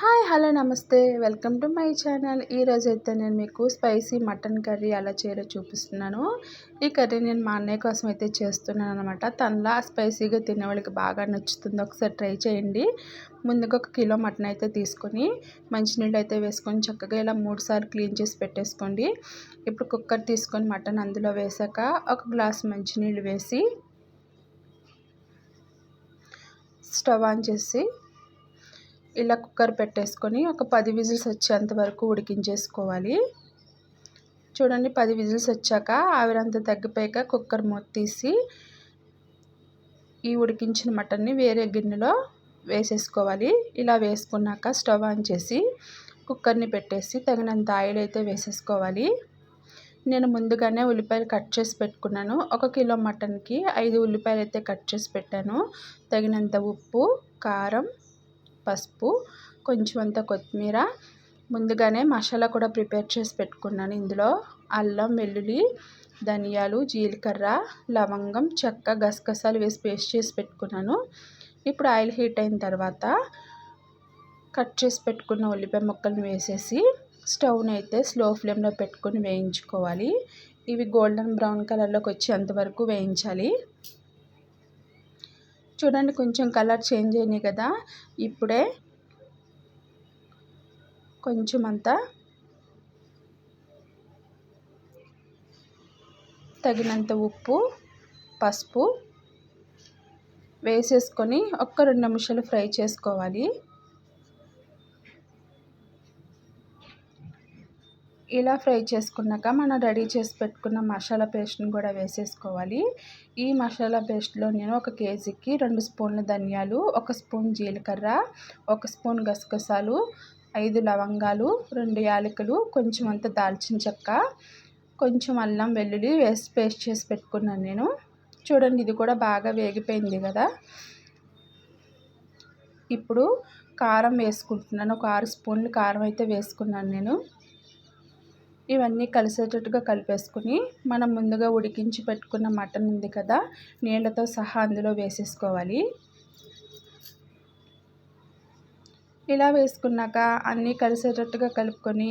Hi hello నమస్తే. Welcome to my channel. ఈరోజు అయితే నేను మీకు స్పైసీ మటన్ కర్రీ ఎలా చేయాలో చూపిస్తున్నాను. ఈ కర్రీ నేను మా అన్నయ్య కోసం అయితే చేస్తున్నాను అనమాట తనలా స్పైసీగా తినే వాళ్ళకి బాగా నచ్చుతుంది. ఒకసారి ట్రై చేయండి. ముందుగా ఒక కిలో మటన్ అయితే తీసుకొని మంచినీళ్ళు అయితే వేసుకొని చక్కగా ఇలా మూడుసార్లు క్లీన్ చేసి పెట్టేసుకోండి. ఇప్పుడు కుక్కర్ తీసుకొని మటన్ అందులో వేసాక ఒక గ్లాస్ మంచినీళ్ళు వేసి స్టవ్ ఆన్ చేసి ఇలా కుక్కర్ పెట్టేసుకొని ఒక పది విజిల్స్ వచ్చేంత వరకు ఉడికించేసుకోవాలి. చూడండి పది విజిల్స్ వచ్చాక ఆవిరంతా తగ్గిపోయాక కుక్కర్ మూత తీసి ఈ ఉడికించిన మటన్ని వేరే గిన్నెలో వేసేసుకోవాలి. ఇలా వేసుకున్నాక స్టవ్ ఆన్ చేసి కుక్కర్ని పెట్టేసి తగినంత ఆయిల్ అయితే వేసేసుకోవాలి. నేను ముందుగానే ఉల్లిపాయలు కట్ చేసి పెట్టుకున్నాను. ఒక కిలో మటన్కి ఐదు ఉల్లిపాయలు అయితే కట్ చేసి పెట్టాను. తగినంత ఉప్పు కారం పసుపు కొంచెం అంత కొత్తిమీర ముందుగానే మసాలా కూడా ప్రిపేర్ చేసి పెట్టుకున్నాను. ఇందులో అల్లం వెల్లుల్లి ధనియాలు జీలకర్ర లవంగం చెక్క గసగసాలు వేసి పేస్ట్ చేసి పెట్టుకున్నాను. ఇప్పుడు ఆయిల్ హీట్ అయిన తర్వాత కట్ చేసి పెట్టుకున్న ఉల్లిపాయ ముక్కలను వేసేసి స్టవ్ని అయితే స్లో ఫ్లేమ్లో పెట్టుకొని వేయించుకోవాలి. ఇవి గోల్డెన్ బ్రౌన్ కలర్లోకి వచ్చేంతవరకు వేయించాలి. చూడండి కొంచెం కలర్ చేంజ్ అయినాయి కదా. ఇప్పుడే కొంచెం అంతా తగినంత ఉప్పు పసుపు వేసేసుకొని ఒక్క రెండు నిమిషాలు ఫ్రై చేసుకోవాలి. ఇలా ఫ్రై చేసుకున్నాక మనం రెడీ చేసి పెట్టుకున్న మసాలా పేస్ట్ని కూడా వేసేసుకోవాలి. ఈ మసాలా పేస్ట్లో నేను ఒక కేజీకి రెండు స్పూన్ల ధనియాలు ఒక స్పూన్ జీలకర్ర ఒక స్పూన్ గసగసాలు ఐదు లవంగాలు రెండు యాలకులు కొంచెం అంత దాల్చిన చెక్క కొంచెం అల్లం వెల్లుల్లి వేసి పేస్ట్ చేసి పెట్టుకున్నాను నేను. చూడండి ఇది కూడా బాగా వేగిపోయింది కదా. ఇప్పుడు కారం వేసుకుంటున్నాను. ఒక ఆరు స్పూన్లు కారం అయితే వేసుకున్నాను నేను. ఇవన్నీ కలిసేటట్టుగా కలిపేసుకుని మనం ముందుగా ఉడికించి పెట్టుకున్న మటన్ ఉంది కదా నీళ్ళతో సహా అందులో వేసేసుకోవాలి. ఇలా వేసుకున్నాక అన్నీ కలిసేటట్టుగా కలుపుకొని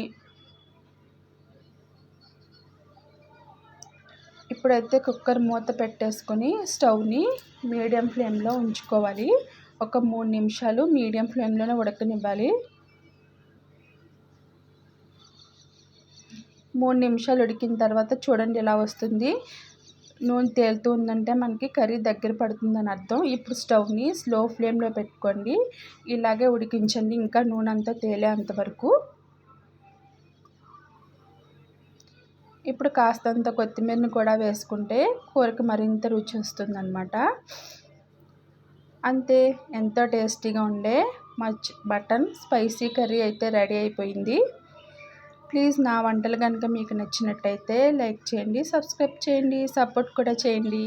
ఇప్పుడైతే కుక్కర్ మూత పెట్టేసుకొని స్టవ్ని మీడియం ఫ్లేమ్లో ఉంచుకోవాలి. ఒక మూడు నిమిషాలు మీడియం ఫ్లేమ్లోనే ఉడకనివ్వాలి. మూడు నిమిషాలు ఉడికిన తర్వాత చూడండి ఎలా వస్తుంది. నూనె తేలుతూ ఉందంటే మనకి కర్రీ దగ్గర పడుతుందని అర్థం. ఇప్పుడు స్టవ్ని స్లో ఫ్లేమ్లో పెట్టుకోండి. ఇలాగే ఉడికించండి. ఇంకా నూనె అంతా తేలే అంతవరకు ఇప్పుడు కాస్తంత కొత్తిమీరని కూడా వేసుకుంటే కూరకు మరింత రుచి వస్తుందన్నమాట. అంతే ఎంతో టేస్టీగా ఉండే మచ్ బటన్ స్పైసీ కర్రీ అయితే రెడీ అయిపోయింది. ప్లీజ్ నా వంటలు కనుక మీకు నచ్చినట్టయితే లైక్ చేయండి సబ్స్క్రైబ్ చేయండి సపోర్ట్ కూడా చేయండి.